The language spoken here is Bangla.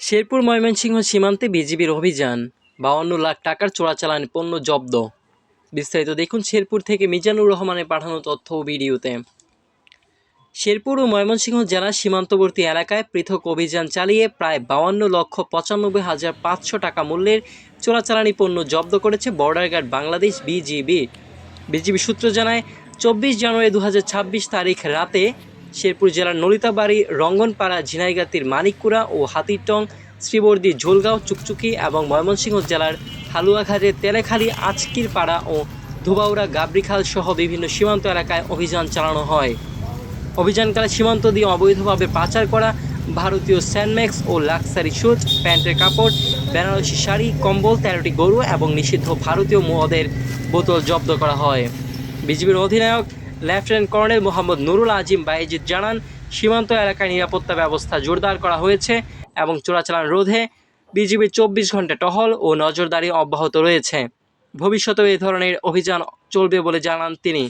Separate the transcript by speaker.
Speaker 1: শেরপুর ময়মনসিংহ সীমান্তে বিজিবির অভিযান, বাউন্ন লাখ টাকার চোরাচালান পণ্য জব্দ। বিস্তারিত দেখুন শেরপুর থেকে মিজানুর রহমানের পাঠানো তথ্য ও ভিডিওতে। শেরপুর ও ময়মনসিংহ জেলার সীমান্তবর্তী এলাকায় পৃথক অভিযান চালিয়ে প্রায় বাউন্ন লক্ষ পঁচানব্বই হাজার পাঁচশো টাকা মূল্যের চোরাচালানি পণ্য জব্দ করেছে border guard Bangladesh BGB. BGB সূত্র জানায়, চব্বিশ জানুয়ারি দু হাজার ছাব্বিশ তারিখ রাতে শেরপুর জেলার নলিতাবাড়ি, রঙ্গনপাড়া, ঝিনাইগাতির মানিককুড়া ও হাতিরটং, শ্রীবর্দী ঝোলগাঁও, চুকচুকি এবং ময়মনসিংহ জেলার হালুয়াঘাটের তেলেখালি আচকির পাড়া ও ধুবাউড়া গাবরিখাল সহ বিভিন্ন সীমান্ত এলাকায় অভিযান চালানো হয়। অভিযানকালে সীমান্ত দিয়ে অবৈধভাবে পাচার করা ভারতীয় স্যানম্যাক্স ও লাক্সারি শুজ প্যান্টের কাপড়, বেনারসি শাড়ি, কম্বল, তেরোটি গরু এবং নিষিদ্ধ ভারতীয় মদের বোতল জব্দ করা হয়। বিজিবির অধিনায়ক লেফটেন্যান্ট কর্নেল মোহাম্মদ নুরুল আজিম বাইজিদ জানান, সীমান্ত এলাকায় নিরাপত্তা ব্যবস্থা জোরদার করা হয়েছে এবং চোরাচালান রোধে বিজিবির চব্বিশ ঘণ্টা টহল ও নজরদারি অব্যাহত রয়েছে। ভবিষ্যতেও এ ধরনের অভিযান চলবে বলে জানান তিনি।